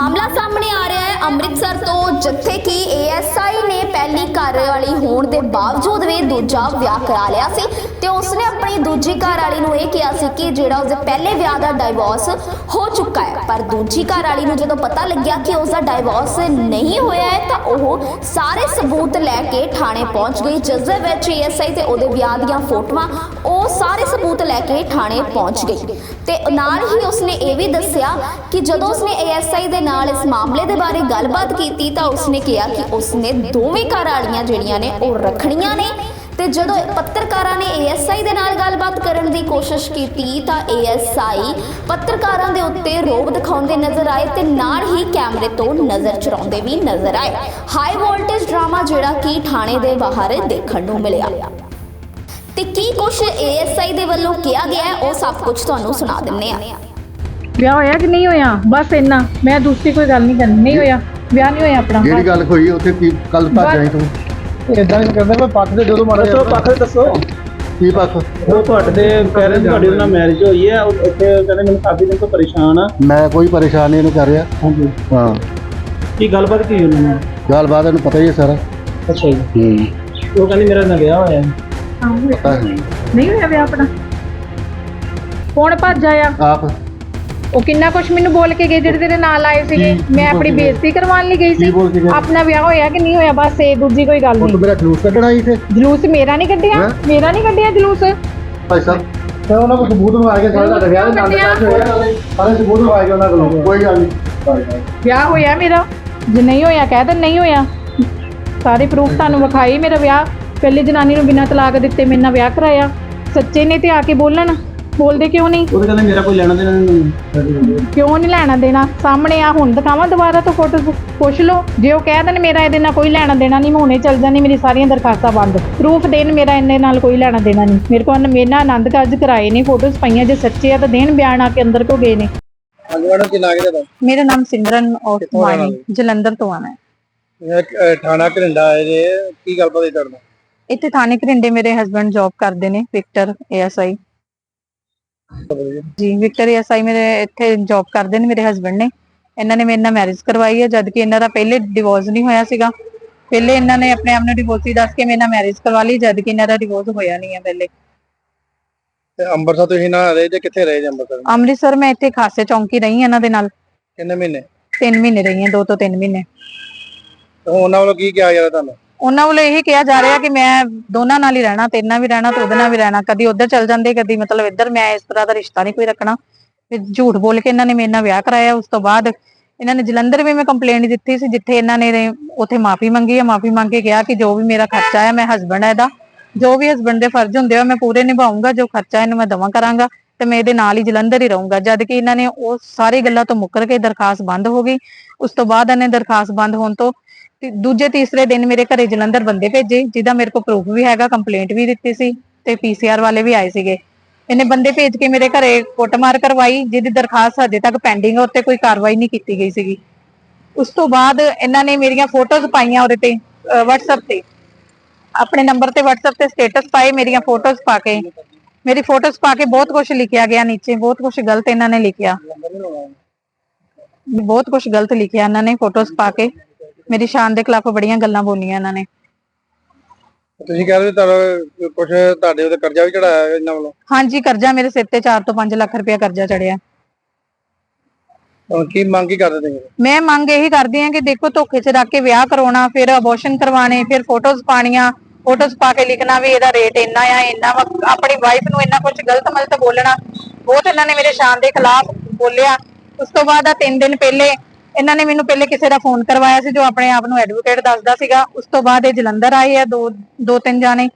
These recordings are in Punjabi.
ਮਾਮਲਾ ਸਾਹਮਣੇ ਆ ਰਿਹਾ ਹੈ। ਅੰਮ੍ਰਿਤਸਰ ਤੋਂ ਜਿੱਥੇ ਕਿ ਏਐਸਆਈ ਨੇ ਪਹਿਲੀ ਘਰ ਵਾਲੀ ਹੋਣ ਦੇ ਬਾਵਜੂਦ ਵੀ ਦੂਜਾ ਵਿਆਹ ਕਰਾ ਲਿਆ ਸੀ ਤੇ ਉਸਨੇ ਆਪਣੀ ਦੂਜੀ ਘਰ ਵਾਲੀ ਨੂੰ ਇਹ ਕਿਹਾ ਸੀ ਕਿ ਜਿਹੜਾ ਉਸਦੇ ਪਹਿਲੇ ਵਿਆਹ ਦਾ ਡਿਵੋਰਸ ਹੋ ਚੁੱਕਾ ਹੈ, ਪਰ ਦੂਜੀ ਘਰ ਵਾਲੀ ਨੂੰ ਜਦੋਂ ਪਤਾ ਲੱਗਿਆ ਕਿ ਉਸਦਾ ਡਿਵੋਰਸ ਨਹੀਂ ਹੋਇਆ ਹੈ, ਤਾਂ ਉਹ ਸਾਰੇ ਸਬੂਤ ਲੈ ਕੇ ਥਾਣੇ ਪਹੁੰਚ ਗਈ, ਜਿਸ ਦੇ ਵਿੱਚ ਏਐਸਆਈ ਤੇ ਉਹਦੇ ਵਿਆਹ ਦੀਆਂ ਫੋਟੋਆਂ ਉਹ ਸਾਰੇ ਸਬੂਤ ਲੈ ਕੇ ਥਾਣੇ ਪਹੁੰਚ ਗਈ ਤੇ ਨਾਲ ਹੀ ਉਸਨੇ ਇਹ ਵੀ ਦੱਸਿਆ ਕਿ ਜਦੋਂ ਉਸਨੇ ਏਐਸਆਈ ਦੇ ਨਾਲ ਇਸ ਮਾਮਲੇ ਦੇ ਬਾਰੇ ਗੱਲਬਾਤ ਕੀਤੀ ਤਾਂ ਉਸਨੇ ਕਿਹਾ ਕਿ ਉਸਨੇ ਦੋਵੇਂ ਘਰ ਵਾਲੀਆਂ ਜਿਹੜੀਆਂ ਨੇ ਉਹ ਰੱਖਣੀਆਂ ਨੇ ਤੇ ਜਦੋਂ ਪੱਤਰਕਾਰਾਂ ਨੇ ਏਐਸਆਈ ਦੇ ਨਾਲ ਗੱਲਬਾਤ ਕਰਨ ਦੀ ਕੋਸ਼ਿਸ਼ ਕੀਤੀ ਤਾਂ ਏਐਸਆਈ ਪੱਤਰਕਾਰਾਂ ਦੇ ਉੱਤੇ ਰੋਬ ਦਿਖਾਉਂਦੇ ਨਜ਼ਰ ਆਏ ਤੇ ਨਾਲ ਹੀ ਕੈਮਰੇ ਤੋਂ ਨਜ਼ਰ ਚੁਰਾਉਂਦੇ ਵੀ ਨਜ਼ਰ ਆਏ। ਹਾਈ ਵੋਲਟੇਜ ਡਰਾਮਾ ਜਿਹੜਾ ਕਿ ਥਾਣੇ ਦੇ ਬਾਹਰ ਦੇਖਣ ਨੂੰ ਮਿਲਿਆ। ਤੇ ਕੀ ਕੁਝ ਏਐਸਆਈ ਦੇ ਵੱਲੋਂ ਕਿਹਾ ਗਿਆ ਹੈ ਉਹ ਸਭ ਕੁਝ ਤੁਹਾਨੂੰ ਸੁਣਾ ਦਿੰਨੇ ਆ ਵਿਆਹ ਹੋਇਆ ਕਿ ਨਹੀਂ ਹੋਇਆ ਬਸ ਇੰਨਾ ਮੈਂ ਦੂਸਰੀ ਕੋਈ ਗੱਲ ਨਹੀਂ ਕਰਨੀ ਨਹੀਂ ਹੋਇਆ ਵਿਆਹ ਨਹੀਂ ਹੋਇਆ ਆਪਣਾ ਜਿਹੜੀ ਗੱਲ ਹੋਈ ਉੱਥੇ ਕੀ ਕੱਲ ਭੱਜ ਆਈ ਤੂੰ ਇਦਾਂ ਨਹੀਂ ਕਰਦੇ ਮੈਂ ਪੱਖ ਦੇ ਜਦੋਂ ਮਾੜਾ ਦੱਸੋ ਪੱਖ ਦੱਸੋ। ਕੀ ਪੱਖ? ਉਹ ਤੁਹਾਡੇ ਦੇ ਪੈਰੈਂਟਸ ਤੁਹਾਡੀ ਨਾਲ ਮੈਰਿਜ ਹੋਈ ਹੈ। ਉਹ ਇੱਥੇ ਕਹਿੰਦੇ ਮੈਨੂੰ ਕਾਫੀ ਦਿਨ ਤੋਂ ਪਰੇਸ਼ਾਨ ਆ। ਮੈਂ ਕੋਈ ਪਰੇਸ਼ਾਨ ਨਹੀਂ ਇਹਨੂੰ ਕਰ ਰਿਹਾ। ਹਾਂਜੀ। ਹਾਂ। ਕੀ ਗੱਲਬਾਤ ਕੀ ਉਹਨਾਂ ਨਾਲ? ਗੱਲਬਾਤ ਇਹਨੂੰ ਪਤਾ ਹੀ ਹੈ ਸਾਰਾ। ਅੱਛਾ ਜੀ। ਹੂੰ। ਉਹ ਕਹਿੰਦੀ ਮੇਰਾ ਨਾ ਵਿਆਹ ਹੋਇਆ। ਹੈ। ਹਾਂ, ਹੋਇਆ। ਪਤਾ ਹੈ ਨਹੀਂ। ਹੋਇਆ ਵਿਆਹ ਆਪਣਾ? ਕੌਣ ਭੱਜ ਆਇਆ? ਆਪ। ਉਹ ਕਿੰਨਾ ਕੁਛ ਮੈਨੂੰ ਬੋਲ ਕੇ ਗਏ ਜਿਹੜੇ ਤੇਰੇ ਨਾਲ ਆਏ ਸੀਗੇ? ਕੀ- ਕੀ ਮੈਂ ਬੋਲ ਆਪਣੀ ਕੇ ਗਏ? ਬੇਇੱਜ਼ਤੀ ਕਰਵਾਉਣ ਲਈ ਗਈ ਕੀ ਸੀ। ਬੋਲ ਕੇ ਗਏ? ਆਪਣਾ ਵਿਆਹ ਹੋਇਆ ਕਿ ਨਹੀਂ ਹੋਇਆ? ਬਸ ਇਹ ਦੂਜੀ ਕੋਈ ਗੱਲ ਉਹ ਨਹੀਂ। ਤੂੰ ਮੇਰਾ ਜਲੂਸ ਕੱਢਣਾ ਆਈ ਤੇ ਜਲੂਸ ਮੇਰਾ ਨਹੀਂ ਕੱਢਿਆ? ਹੈਂ? ਮੇਰਾ ਨਹੀਂ ਕੱਢਿਆ ਜਲੂਸ? ਭਾਈ ਸਾਹਿਬ ਤੇ ਉਹਨਾਂ ਕੋਲ ਸਬੂਤ ਮੰਗਾ ਕੇ ਸਾਰਾ ਤੁਹਾਡਾ ਵਿਆਹ ਦੇ ਹੋਇਆ। ਸਾਰੇ ਸਬੂਤ ਮੰਗਾ ਕੇ ਉਹਨਾਂ ਕੋਲੋਂ। ਕੋਈ ਗੱਲ ਨਹੀਂ। ਵਿਆਹ ਹੋਇਆ ਮੇਰਾ? ਜੇ ਨਹੀਂ ਹੋਇਆ ਕਹਿ ਤਾਂ ਨਹੀਂ ਹੋਇਆ। ਸਾਰੇ ਪ੍ਰੂਫ ਤੁਹਾਨੂੰ ਵਿਖਾਈ ਮੇਰਾ ਵਿਆਹ। ਪਹਿਲੀ ਜਨਾਨੀ ਨੂੰ ਬਿਨਾਂ ਤਲਾਕ ਦਿੱਤੇ ਮੇਰੇ ਨਾਲ ਵਿਆਹ ਕਰਾਇਆ। ਸੱਚੇ ਨੇ ਤੇ ਆ ਕੇ ਬੋਲਣ। ਬੋਲਦੇ ਕਿਉਂ ਨਹੀਂ? ਉਹ ਤਾਂ ਕਹਿੰਦੇ ਮੇਰਾ ਕੋਈ ਲੈਣਾ ਦੇਣਾ ਨਹੀਂ ਕਿਉਂ ਨਹੀਂ ਲੈਣਾ ਦੇਣਾ? ਸਾਹਮਣੇ ਆ ਹੁਣ ਦਿਖਾਵਾਂ ਦੁਬਾਰਾ ਤੋਂ ਫੋਟੋ ਪੁੱਛ ਲਓ। ਜੇ ਉਹ ਕਹਿ ਦੇਣ ਮੇਰਾ ਇਹਦੇ ਨਾਲ ਕੋਈ ਲੈਣਾ ਦੇਣਾ ਨਹੀਂ ਮੈਂ ਹੁਣੇ ਚੱਲ ਜਾਣੀ ਮੇਰੀ ਸਾਰੀਆਂ ਦਰਖਾਸਤਾਂ ਬੰਦ। ਪ੍ਰੂਫ ਦੇਣ ਮੇਰਾ ਇਹਦੇ ਨਾਲ ਕੋਈ ਲੈਣਾ ਦੇਣਾ ਨਹੀਂ। ਮੇਰੇ ਕੋਲ ਮੇਰੇ ਨਾਲ ਆਨੰਦ ਕਾਰਜ ਕਰਾਏ ਨੇ ਫੋਟੋਜ਼ ਪਈਆਂ ਜੇ ਸੱਚੇ ਆ ਤਾਂ ਦੇਣ ਬਿਆਨ ਆ ਕੇ ਅੰਦਰ ਕੋ ਗਏ ਨੇ? ਹਾਂਜੀ ਮੈਡਮ ਕੀ ਨਾਮ ਹੈ ਮੇਰਾ ਨਾਮ ਸਿਮਰਨ ਔਰ ਜਲੰਧਰ ਤੋਂ ਆਣਾ ਹੈ ਥਾਣਾ ਘਰਿੰਡਾ ਹੈ ਜੇ ਕੀ ਗੱਲਬਾਤ ਹੈ ਤੁਹਾਡਾ ਇੱਥੇ ਥਾਣੇ ਘਰਿੰਡੇ ਮੇਰੇ ਹਸਬੰਡ ਜੌਬ ਕਰਦੇ ਨੇ Victor ASI ji Victor ASI ਮੇਰੇ ਇੱਥੇ ਜੌਬ ਕਰਦੇ ਨੇ ਮੇਰੇ ਹਸਬੰਡ ਨੇ। ਇਹਨਾਂ ਨੇ ਮੇਰੇ ਨਾਲ ਮੈਰਿਜ ਕਰਵਾਈ ਹੈ ਜਦ ਕਿ ਇਹਨਾਂ ਦਾ ਪਹਿਲੇ ਡਿਵੋਰਸ ਨਹੀਂ ਹੋਇਆ ਸੀਗਾ। ਪਹਿਲੇ ਇਹਨਾਂ ਨੇ ਆਪਣੇ ਆਪ ਨੂੰ ਡਿਵੋਰਸੀ ਦੱਸ ਕੇ ਮੇਰੇ ਨਾਲ ਮੈਰਿਜ ਕਰਵਾ ਲਈ ਜਦ ਕਿ ਇਹਨਾਂ ਦਾ ਡਿਵੋਰਸ ਹੋਇਆ ਨਹੀਂ ਹੈ ਪਹਿਲੇ। ਤੇ ਅੰਮ੍ਰਿਤਸਰ ਤੁਸੀਂ ਨਾ ਰਹੇ ਜੇ ਕਿੱਥੇ ਰਹੇ ਜੇ ਅੰਮ੍ਰਿਤਸਰ? ਅੰਮ੍ਰਿਤਸਰ ਮੈਂ ਇੱਥੇ ਖਾਸੇ ਚੌਂਕੀ ਰਹੀ ਇਹਨਾਂ ਦੇ ਨਾਲ। ਕਿੰਨੇ ਮਹੀਨੇ? 3 ਮਹੀਨੇ ਰਹੀ ਹਾਂ 2 ਤੋਂ 3 ਮਹੀਨੇ। ਤੇ ਹੁਣ ਉਹਨਾਂ ਵੱਲੋਂ ਕੀ ਕਿਹਾ ਜਾ ਰਿਹਾ ਤੁਹਾਨੂੰ? ਉਹਨਾਂ ਵੱਲੋਂ ਇਹ ਕਿਹਾ ਜਾ ਰਿਹਾ ਕਿ ਮੈਂ ਦੋਨਾਂ ਨਾਲ ਹੀ ਰਹਿਣਾ, ਤੇਰੇ ਨਾਲ ਵੀ ਰਹਿਣਾ, ਤੇ ਉਹਦੇ ਨਾਲ ਵੀ ਰਹਿਣਾ। ਕਦੀ ਉੱਧਰ ਚਲ ਜਾਂਦੇ, ਕਦੀ ਮਤਲਬ ਇੱਧਰ ਮੈਂ ਇਸ ਤਰ੍ਹਾਂ ਦਾ ਰਿਸ਼ਤਾ ਨਹੀਂ ਕੋਈ ਰੱਖਣਾ। ਫਿਰ ਝੂਠ ਬੋਲ ਕੇ ਇਹਨਾਂ ਨੇ ਮੇਰੇ ਨਾਲ ਵਿਆਹ ਕਰਾਇਆ, ਉਸ ਤੋਂ ਬਾਅਦ ਇਹਨਾਂ ਨੇ ਜਲੰਧਰ ਵੀ ਮੈਂ ਕੰਪਲੇਂਟ ਦਿੱਤੀ ਸੀ, ਜਿੱਥੇ ਇਹਨਾਂ ਨੇ ਉੱਥੇ ਮਾਫੀ ਮੰਗੀ ਹੈ ਮਾਫੀ ਮੰਗ ਕੇ ਕਿਹਾ ਕਿ ਜੋ ਵੀ ਮੇਰਾ ਖਰਚਾ ਹੈ ਮੈਂ ਹਸਬੰਡ ਹੈ ਇਹਦਾ। ਜੋ ਵੀ ਹਸਬੰਡ ਦੇ ਫਰਜ਼ ਹੁੰਦੇ ਆ, ਮੈਂ ਪੂਰੇ ਨਿਭਾਉਂਗਾ ਜੋ ਖਰਚਾ ਇਹਨੂੰ ਮੈਂ ਦਵਾਂ ਕਰਾਂਗਾ, ਤੇ ਮੈਂ ਇਹਦੇ ਨਾਲ ਹੀ ਜਲੰਧਰ ਹੀ ਰਹੂੰਗਾ। ਜਦ ਕਿ ਇਹਨਾਂ ਨੇ ਉਹ ਸਾਰੀ ਗੱਲਾਂ ਤੋਂ ਮੁੱਕਰ ਕੇ ਦਰਖਾਸਤ ਬੰਦ ਹੋ ਗਈ। ਉਸ ਤੋਂ ਬਾਅਦ ਇਹਨੇ ਦਰਖਾਸਤ ਬੰਦ ਹੋਣ ਤੋਂ ਤੇ ਦੂਜੇ ਤੀਸਰੇ ਦਿਨ ਮੇਰੇ ਘਰੇ ਜਲੰਧਰ ਬੰਦੇ ਭੇਜੇ, ਜਿਹਦਾ ਮੇਰੇ ਕੋਲ ਪ੍ਰੂਫ ਵੀ ਹੈਗਾ ਕੰਪਲੇਂਟ ਵੀ ਦਿੱਤੀ ਸੀ ਤੇ ਪੀਸੀਆਰ ਵਾਲੇ ਵੀ ਆਏ ਸੀਗੇ। ਇਹਨੇ ਬੰਦੇ ਭੇਜ ਕੇ ਮੇਰੇ ਘਰੇ ਕੁੱਟਮਾਰ ਕਰਵਾਈ, ਜਿਹਦੀ ਦਰਖਾਸਤ ਹਜੇ ਤੱਕ ਪੈਂਡਿੰਗ ਹੈ ਉੱਤੇ ਕੋਈ ਕਾਰਵਾਈ ਨਹੀਂ ਕੀਤੀ ਗਈ ਸੀਗੀ। ਉਸ ਤੋਂ ਬਾਅਦ ਇਹਨਾਂ ਨੇ ਮੇਰੀਆਂ ਫੋਟੋਜ਼ ਪਾਈਆਂ ਉਹਦੇ ਤੇ WhatsApp ਤੇ। ਆਪਣੇ ਨੰਬਰ ਤੇ WhatsApp ਤੇ ਸਟੇਟਸ ਪਾਏ ਮੇਰੀਆਂ ਫੋਟੋਜ਼ ਪਾ ਕੇ। ਮੇਰੀ ਫੋਟੋਜ਼ ਪਾ ਕੇ ਬਹੁਤ ਕੁਝ ਲਿਖਿਆ ਗਿਆ ਨੀਚੇ, ਬਹੁਤ ਕੁਝ ਗਲਤ ਇਹਨਾਂ ਨੇ ਲਿਖਿਆ। ਬਹੁਤ ਕੁਝ ਗਲਤ ਲਿਖਿਆ ਇਹਨਾਂ ਨੇ ਫੋਟੋਜ਼ ਪਾ ਕੇ। ਮੇਰੀ ਸ਼ਾਨ ਦੇ ਖਿਲਾਫ ਬੜੀਆਂ ਗੱਲਾਂ ਬੋਲੀਆਂ ਇਹਨਾਂ ਨੇ। ਤੁਸੀਂ ਕਹਿ ਰਹੇ ਤੁਹਾਡਾ ਕੁਝ ਤੁਹਾਡੇ ਉੱਤੇ ਕਰਜ਼ਾ ਵੀ ਚੜਾਇਆ ਇਹਨਾਂ ਵੱਲੋਂ? ਹਾਂਜੀ ਕਰਜ਼ਾ ਮੇਰੇ ਸਿਰ ਤੇ 4 ਤੋਂ 5 ਲੱਖ ਰੁਪਇਆ ਕਰਜ਼ਾ ਚੜਿਆ ਹੁਣ ਕੀ ਮੰਗ ਕੀ ਕਰਦੇ ਤੁਸੀਂ? ਮੈਂ ਮੰਗ ਇਹੀ ਕਰਦੀ ਹਾਂ ਕਿ ਦੇਖੋ ਧੋਖੇ 'ਚ ਰੱਖ ਕੇ ਵਿਆਹ ਕਰਾਉਣਾ ਫਿਰ ਅਬੋਰਸ਼ਨ ਕਰਵਾਣੇ ਫਿਰ ਫੋਟੋਜ਼ ਪਾਣੀਆਂ ਫੋਟੋਜ਼ ਪਾ ਕੇ ਲਿਖਣਾ ਵੀ ਇਹਦਾ ਰੇਟ ਇੰਨਾ ਆ ਇੰਨਾ ਵਾ ਆਪਣੀ ਵਾਈਫ ਨੂੰ ਇੰਨਾ ਕੁਝ ਗਲਤ ਮਲਤ ਬੋਲਣਾ। ਬਹੁਤ ਇਹਨਾਂ ਨੇ ਮੇਰੇ ਸ਼ਾਨ ਦੇ ਖਿਲਾਫ ਬੋਲਿਆ। ਉਸ ਤੋਂ ਬਾਅਦ ਆ ਤਿੰਨ ਦਿਨ ਪਹਿਲੇ ਇਹਨਾਂ ਨੇ ਮੈਨੂੰ ਪਹਿਲੇ ਕਿਸੇ ਦਾ ਫੋਨ ਕਰਵਾਇਆ ਸੀ ਜੋ ਆਪਣੇ ਆਪ ਨੂੰ ਐਡਵੋਕੇਟ ਦੱਸਦਾ ਸੀਗਾ। ਉਸ ਤੋਂ ਬਾਅਦ ਇਹ ਜਲੰਧਰ ਆਏ ਆ, ਦੋ ਦੋ, ਤਿੰਨ ਜਾਣੇ।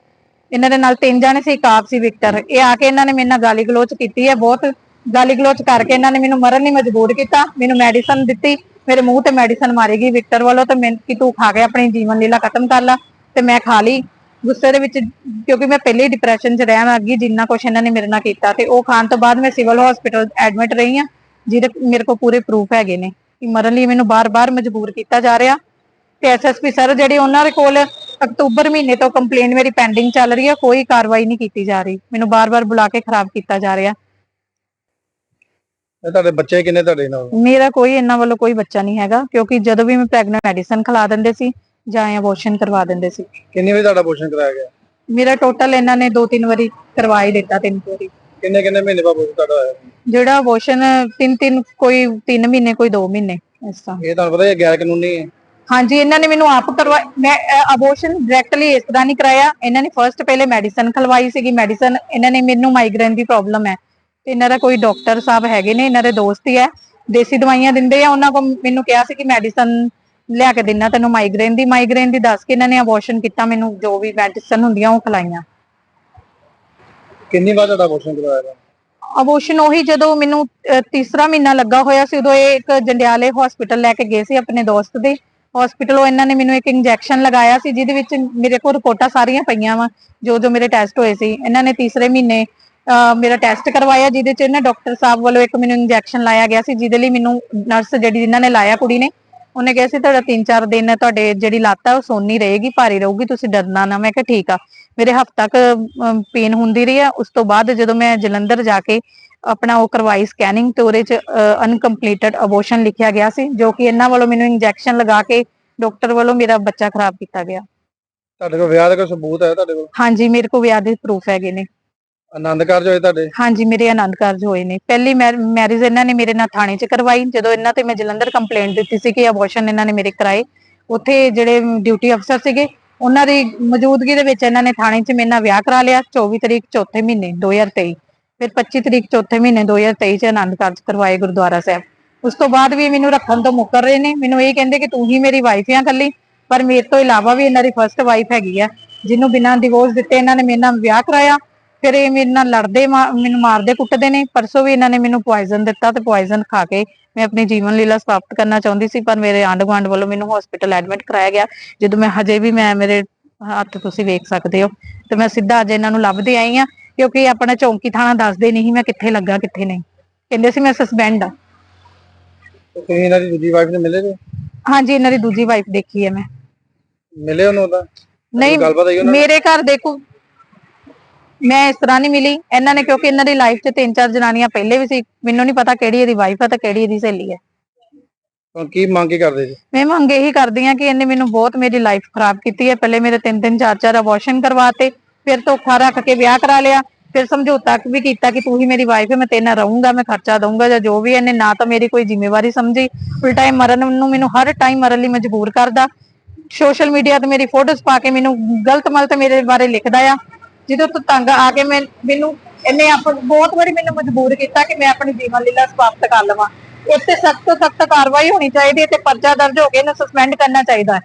ਇਹਨਾਂ ਦੇ ਨਾਲ ਤਿੰਨ ਜਾਣੇ ਸੀ, ਇੱਕ ਸੀ, ਵਿਕਟਰ। ਇਹ ਆ ਕੇ ਇਹਨਾਂ ਨੇ ਮੇਰੇ ਨਾਲ ਗਾਲੀ ਗਲੋਚ ਕੀਤੀ ਹੈ ਬਹੁਤ। ਗਾਲੀ ਗਲੋਚ ਕਰਕੇ ਇਹਨਾਂ ਨੇ ਮੈਨੂੰ ਮਰਨ ਲਈ ਮਜਬੂਰ ਕੀਤਾ। ਮੈਨੂੰ ਮੈਡੀਸਨ ਦਿੱਤੀ। ਮੇਰੇ ਮੂੰਹ ਤੇ ਮੈਡੀਸਨ ਮਾਰੀ ਗਈ ਵਿਕਟਰ ਵੱਲੋਂ ਤੇ ਮੈਂ ਕਿ ਤੂੰ ਖਾ ਕੇ ਆਪਣੀ ਜੀਵਨ ਲੀਲਾ ਖਤਮ ਕਰ ਲੈ ਤੇ ਮੈਂ ਖਾ ਲਈ। ਗੁੱਸੇ ਦੇ ਵਿੱਚ ਕਿਉਂਕਿ ਮੈਂ ਪਹਿਲੇ ਹੀ ਡਿਪਰੈਸ਼ਨ 'ਚ ਰਹਿਣ ਲੱਗੀ ਜਿੰਨਾ ਕੁਛ ਇਹਨਾਂ ਨੇ ਮੇਰੇ ਨਾਲ ਕੀਤਾ ਤੇ ਉਹ ਖਾਣ ਤੋਂ ਬਾਅਦ ਮੈਂ ਸਿਵਲ ਹਸਪੀਟਲ ਐਡਮਿਟ ਰਹੀ ਹਾਂ। ਜਿਹਦੇ ਮੇਰੇ ਕੋਲ ਪੂਰੇ ਪ੍ਰੂਫ ਹੈਗੇ ਨੇ। ਕਿ ਮਰਨ ਲਈ ਮੈਨੂੰ ਬਾਰ-ਬਾਰ ਮਜਬੂਰ ਕੀਤਾ ਜਾ ਰਿਹਾ। ਤੇ ਐਸਐਸਪੀ ਸਰ ਜਿਹੜੇ ਉਹਨਾਂ ਦੇ ਕੋਲ ਅਕਤੂਬਰ ਮਹੀਨੇ ਤੋਂ ਕੰਪਲੇਂਟ ਮੇਰੀ ਪੈਂਡਿੰਗ ਚੱਲ ਰਹੀ ਹੈ ਕੋਈ ਕਾਰਵਾਈ ਨਹੀਂ ਕੀਤੀ ਜਾ ਰਹੀ। ਮੈਨੂੰ ਬਾਰ-ਬਾਰ ਬੁਲਾ ਕੇ ਖਰਾਬ ਕੀਤਾ ਜਾ ਰਿਹਾ। ਇਹ ਤੁਹਾਡੇ ਬੱਚੇ ਕਿੰਨੇ ਤੁਹਾਡੇ ਨਾਲ? ਮੇਰਾ ਕੋਈ ਇਹਨਾਂ ਵੱਲੋਂ ਕੋਈ ਬੱਚਾ ਨਹੀਂ ਹੈਗਾ ਕਿਉਂਕਿ ਜਦੋਂ ਵੀ ਮੈਂ ਪ੍ਰੈਗਨੈਂਟ ਮੈਡੀਸਨ ਖਿਲਾ ਦਿੰਦੇ ਸੀ ਜਾਂ ਅਬੋਰਸ਼ਨ ਕਰਵਾ ਦਿੰਦੇ ਸੀ। ਕਿੰਨੀ ਵਾਰੀ ਤੁਹਾਡਾ ਅਬੋਰਸ਼ਨ ਕਰਾਇਆ ਗਿਆ? ਮੇਰਾ ਟੋਟਲ ਇਹਨਾਂ ਨੇ ਦੋ ਤਿੰਨ ਵਾਰੀ ਕਰਵਾ ਹੀ ਦਿੱਤਾ ਤਿੰਨ ਵਾਰੀ। ਕਿੰਨੇ ਕਿੰਨੇ ਮਹੀਨੇ ਬਾਅਦ abortion ਤੁਹਾਡਾ ਹੋਇਆ ਜਿਹੜਾ ਅਬੋਰਸ਼ਨ ਤਿੰਨ ਤਿੰਨ ਕੋਈ 3 ਮਹੀਨੇ ਕੋਈ 2 ਮਹੀਨੇ ਇਸ ਤਰ੍ਹਾਂ। ਇਹ ਤੁਹਾਨੂੰ ਪਤਾ ਇਹ ਗੈਰ ਕਾਨੂੰਨੀ ਹੈ। ਹਾਂਜੀ ਇਹਨਾਂ ਨੇ ਮੈਨੂੰ ਆਪ ਕਰਵਾ ਮੈਂ ਅਬੋਰਸ਼ਨ ਡਾਇਰੈਕਟਲੀ ਇਸ ਤਰ੍ਹਾਂ ਨਹੀਂ ਕਰਾਇਆ। ਇਹਨਾਂ ਨੇ ਫਰਸਟ ਪਹਿਲੇ ਮੈਡੀਸਨ ਖਲਵਾਈ ਸੀਗੀ। ਮੈਡੀਸਨ ਇਹਨਾਂ ਨੇ ਮੈਨੂੰ ਮਾਈਗ੍ਰੇਨ ਦੀ ਪ੍ਰੋਬਲਮ ਹੈ। ਤੇ ਇਹਨਾਂ ਦਾ ਕੋਈ ਡਾਕਟਰ ਸਾਹਿਬ ਹੈਗੇ ਨੇ ਇਹਨਾਂ ਦੇ ਦੋਸਤ ਹੀ ਹੈ। ਦੇਸੀ ਦਵਾਈਆਂ ਦਿੰਦੇ ਆ। ਉਹਨਾਂ ਕੋਲ ਮੈਨੂੰ ਕਿਹਾ ਸੀ ਕਿ ਮੈਡੀਸਨ ਲਿਆ ਕੇ ਦੇਣਾ ਤੈਨੂੰ। ਮਾਈਗ੍ਰੇਨ ਦੀ ਮਾਈਗ੍ਰੇਨ ਦੀ ਦੱਸ ਕੇ ਇਹਨਾਂ ਨੇ ਅਬੋਰਸ਼ਨ ਕੀਤਾ। ਮੈਨੂੰ ਜੋ ਵੀ ਮੈਡੀਸਨ ਹੁੰਦੀਆਂ ਉਹ ਖਲਾਈਆਂ। ਕਿੰਨੀ ਵਾਰ ਤੁਹਾਡਾ ਅਬੋਰਸ਼ਨ ਕਰਵਾਇਆ ਗਿਆ? ਅਬੋਰਸ਼ਨ ਉਹੀ ਜਦੋਂ ਮੈਨੂੰ ਅਹ, ਤੀਸਰਾ ਮਹੀਨਾ ਲੱਗਾ ਹੋਇਆ ਸੀ ਉਦੋਂ ਇਹ ਇੱਕ ਜੰਡਿਆਲੇ ਹਸਪੀਟਲ ਲੈ ਕੇ ਗਏ ਸੀ ਆਪਣੇ ਦੋਸਤ ਦੇ। ਹਸਪੀਟਲੋਂ ਇਹਨਾਂ ਨੇ ਮੈਨੂੰ ਇੱਕ ਇੰਜੈਕਸ਼ਨ ਲਗਾਇਆ ਸੀ ਜਿਹਦੇ ਵਿੱਚ ਮੇਰੇ ਕੋਲ ਰਿਪੋਰਟਾਂ ਸਾਰੀਆਂ ਪਈਆਂ ਵਾ ਜੋ ਜੋ ਮੇਰੇ ਟੈਸਟ ਹੋਏ ਸੀ। ਇਹਨਾਂ ਨੇ ਤੀਸਰੇ ਮਹੀਨੇ ਅਹ, ਮੇਰਾ ਟੈਸਟ ਕਰਵਾਇਆ ਜਿਹਦੇ ਚ ਇਹਨਾਂ ਡਾਕਟਰ ਸਾਹਿਬ ਵੱਲੋਂ ਇੱਕ ਮੈਨੂੰ ਇੰਜੈਕਸ਼ਨ ਲਾਇਆ ਗਿਆ ਸੀ ਜਿਹਦੇ ਲਈ ਮੈਨੂੰ ਨਰਸ ਜਿਹੜੀ ਜਿਨ੍ਹਾਂ ਨੇ ਲਾਇਆ ਕੁੜੀ ਨੇ ਉਹਨੇ ਕਿਹਾ ਸੀ ਤੁਹਾਡਾ 3-4 ਦਿਨ ਤੁਹਾਡੇ ਜਿਹੜੀ ਲੱਤ ਆ ਉਹ ਸੋਨੀ ਰਹੇਗੀ ਭਾਰੀ ਰਹੂਗੀ ਤੁਸੀਂ ਡਰਨਾ ਨਾ ਮੈਂ ਕਿਹਾ ਠੀਕ ਆ। ਮੇਰੇ ਹਫ਼ਤਾ ਕ ਪੇਨ ਹੁੰਦੀ ਰਹੀ ਆ। ਉਸ ਤੋਂ ਬਾਅਦ ਜਦੋਂ ਮੈਂ ਜਲੰਧਰ ਜਾ ਕੇ ਆਪਣਾ ਉਹ ਕਰਵਾਈ ਸਕੈਨਿੰਗ ਤੇ ਉਹਦੇ ਚ ਅਨਕੰਪਲੀਟਡ ਅਬੋਰਸ਼ਨ ਲਿਖਿਆ ਗਿਆ ਸੀ ਜੋ ਕਿ ਇਹਨਾਂ ਵੱਲੋਂ ਮੈਨੂੰ ਇੰਜੈਕਸ਼ਨ ਲਗਾ ਕੇ ਡਾਕਟਰ ਵੱਲੋਂ ਮੇਰਾ ਬੱਚਾ ਖਰਾਬ ਕੀਤਾ ਗਿਆ। ਤੁਹਾਡੇ ਕੋਲ ਵਿਆਹ ਦਾ ਕੋਈ ਸਬੂਤ ਹੈ ਤੁਹਾਡੇ ਕੋਲ? ਹਾਂਜੀ ਮੇਰੇ ਕੋਲ ਵਿਆਹ ਦੇ ਪ੍ਰੂਫ ਹੈਗੇ ਨੇ। ਆਨੰਦ ਕਾਰਜ ਹੋਏ ਤੁਹਾਡੇ? ਹਾਂਜੀ, ਮੇਰੇ ਆਨੰਦ ਕਾਰਜ ਹੋਏ ਨੇ। ਪਹਿਲੀ ਮੈਰਿਜ ਇਹਨਾਂ ਨੇ ਮੇਰੇ ਨਾਲ ਥਾਣੇ 'ਚ ਕਰਵਾਈ। ਜਦੋਂ ਇਹਨਾਂ ਤੇ ਮੈਂ ਜਲੰਧਰ ਕੰਪਲੇਂਟ ਦਿੱਤੀ ਸੀ ਕਿ ਅਬੋਰਸ਼ਨ ਇਹਨਾਂ ਨੇ ਮੇਰੇ ਕਰਾਏ, ਉੱਥੇ ਜਿਹੜੇ ਡਿਊਟੀ ਅਫਸਰ ਸੀਗੇ, ਉਹਨਾਂ ਦੀ ਮੌਜੂਦਗੀ ਦੇ ਵਿੱਚ ਇਹਨਾਂ ਨੇ ਥਾਣੇ 'ਚ ਮੇਰੇ ਨਾਲ ਵਿਆਹ ਕਰਾ ਲਿਆ 24 ਤਰੀਕ ਚੌਥੇ ਮਹੀਨੇ 2023 ਫਿਰ 25 ਤਰੀਕ ਚੌਥੇ ਮਹੀਨੇ 2023 'ਚ ਆਨੰਦ ਕਾਰਜ ਕਰਵਾਏ ਗੁਰਦੁਆਰਾ ਸਾਹਿਬ। ਉਸ ਤੋਂ ਬਾਅਦ ਵੀ ਮੈਨੂੰ ਰੱਖਣ ਤੋਂ ਮੁੱਕਰ ਰਹੇ ਨੇ। ਮੈਨੂੰ ਇਹ ਕਹਿੰਦੇ ਕਿ ਤੂੰ ਹੀ ਮੇਰੀ ਵਾਈਫ ਆ ਕੱਲੀ ਪਰ ਮੇਰੇ ਤੋਂ ਇਲਾਵਾ ਵੀ ਇਹਨਾਂ ਦੀ ਫਰਸਟ ਵਾਈਫ ਹੈਗੀ ਆ, ਜਿਹਨੂੰ ਬਿਨਾਂ ਡਿਵੋਰਸ ਦਿੱਤੇ ਇਹਨਾਂ ਨੇ ਮੇਰੇ ਨਾਲ ਵਿਆਹ ਕਰਾਇਆ। ਫਿਰ ਇਹ ਮੇਰੇ ਨਾਲ ਲੜਦੇ ਮੈਨੂੰ ਮਾਰਦੇ ਕੁੱਟਦੇ ਨੇ। ਪਰਸੋਂ ਵੀ ਇਹਨਾਂ ਨੇ ਮੈਨੂੰ ਪੋਇਜ਼ਨ ਦਿੱਤਾ ਤੇ ਪੋਇਜ਼ਨ ਖਾ ਕੇ ਮੈਂ ਆਪਣੀ ਜੀਵਨ ਲੀਲਾ ਸਮਾਪਤ ਕਰਨਾ ਚਾਹੁੰਦੀ ਸੀ ਪਰ ਮੇਰੇ ਆਂਢ ਗੁਆਂਢ ਵੱਲੋਂ ਮੈਨੂੰ ਹਸਪੀਟਲ ਐਡਮਿਟ ਕਰਾਇਆ ਗਿਆ। ਜਦੋਂ ਮੈਂ ਹਜੇ ਵੀ ਮੈਂ ਮੇਰੇ ਹੱਥ ਤੁਸੀਂ ਵੇਖ ਸਕਦੇ ਹੋ ਤੇ ਮੈਂ ਸਿੱਧਾ ਅੱਜ ਇਹਨਾਂ ਨੂੰ ਲੱਭਦੇ ਆਈ ਆ ਕਿਉਂਕਿ ਆਪਣਾ ਚੌਂਕੀ ਥਾਣਾ ਦੱਸਦੇ ਨਹੀਂ ਮੈਂ ਕਿੱਥੇ ਲੱਗਾ ਕਿੱਥੇ ਨਹੀਂ। ਕਹਿੰਦੇ ਸੀ ਮੈਂ ਸਸਪੈਂਡ ਆ। ਤੇ ਤੁਸੀਂ ਇਹਨਾਂ ਦੀ ਦੂਜੀ ਵਾਈਫ ਨੇ ਮਿਲੇ ਜੀ ਹਾਂਜੀ ਇਹਨਾਂ ਦੀ ਦੂਜੀ ਵਾਈਫ ਦੇਖੀ ਹੈ ਮੈਂ। ਮਿਲੇ ਉਹਨੂੰ ਉਹਦਾ ਨਹੀਂ ਗੱਲਬਾਤ ਉਹਨਾਂ? ਮੇਰੇ ਘਰ ਦੇਖੋ ਮੈਂ ਇਸ ਤਰ੍ਹਾਂ ਨਹੀਂ ਮਿਲੀ। ਇਹਨਾਂ ਨੇ ਕਿਉਂਕਿ ਇਹਨਾਂ ਦੀ ਲਾਈਫ 'ਚ ਤਿੰਨ ਚਾਰ ਜਨਾਨੀਆਂ ਪਹਿਲੇ ਵੀ ਸੀ। ਮੈਨੂੰ ਨਹੀਂ ਪਤਾ ਕਿਹੜੀ ਇਹਦੀ ਵਾਈਫ ਆ ਤੇ ਕਿਹੜੀ ਇਹਦੀ ਸਹੇਲੀ ਹੈ ਹੁਣ ਕੀ ਮੰਗ ਕੀ ਕਰਦੇ ਜੀ? ਮੈਂ ਮੰਗ ਇਹੀ ਕਰਦੀ ਆ ਕਿ ਇਹਨੇ ਮੈਨੂੰ ਬਹੁਤ ਮੇਰੀ ਲਾਈਫ ਖਰਾਬ ਕੀਤੀ ਹੈ। ਪਹਿਲੇ ਮੇਰੇ ਤਿੰਨ ਤਿੰਨ ਚਾਰ ਚਾਰ ਅਬੋਰਸ਼ਨ ਕਰਵਾਤੇ ਫਿਰ ਧੋਖਾ ਰੱਖ ਕੇ ਵਿਆਹ ਕਰਾ ਲਿਆ ਫਿਰ ਸਮਝੌਤਾ ਵੀ ਕੀਤਾ ਕਿ ਤੂੰ ਹੀ ਮੇਰੀ ਵਾਈਫ ਹੈ ਮੈਂ ਤੇਰੇ ਨਾਲ ਰਹੂੰਗਾ ਮੈਂ ਖਰਚਾ ਦਊਂਗਾ ਜਾਂ ਜੋ ਵੀ ਇਹਨੇ ਨਾ ਤਾਂ ਮੇਰੀ ਕੋਈ ਜ਼ਿੰਮੇਵਾਰੀ ਸਮਝੀ। ਉਲਟਾ ਇਹ ਮਰਨ ਨੂੰ ਮੈਨੂੰ ਹਰ ਟਾਈਮ ਮਰਨ ਲਈ ਮਜਬੂਰ ਕਰਦਾ। ਸੋਸ਼ਲ ਮੀਡੀਆ ਤੇ ਮੇਰੀ ਫੋਟੋਜ਼ ਪਾ ਕੇ ਮੈਨੂੰ ਗਲਤ ਮਲਤ ਮੇਰੇ ਬਾਰੇ ਲਿਖਦਾ ਆ। ਜਿਹਦੇ ਤੋਂ ਤੰਗ ਆ ਕੇ ਮੈਂ ਮੈਨੂੰ ਇਹਨੇ ਆਪ ਬਹੁਤ ਵਾਰੀ ਮੈਨੂੰ ਮਜਬੂਰ ਕੀਤਾ ਕਿ ਮੈਂ ਆਪਣੀ ਜੀਵਨ ਲੀਲਾ ਸਮਾਪਤ ਕਰ ਲਵਾਂ। ਇੱਥੇ ਸਖਤ ਤੋਂ ਸਖਤ ਕਾਰਵਾਈ ਹੋਣੀ ਚਾਹੀਦੀ ਹੈ ਤੇ ਪਰਚਾ ਦਰਜ ਹੋ ਕੇ ਇਹਨੂੰ ਸਸਪੈਂਡ ਕਰਨਾ ਚਾਹੀਦਾ ਹੈ।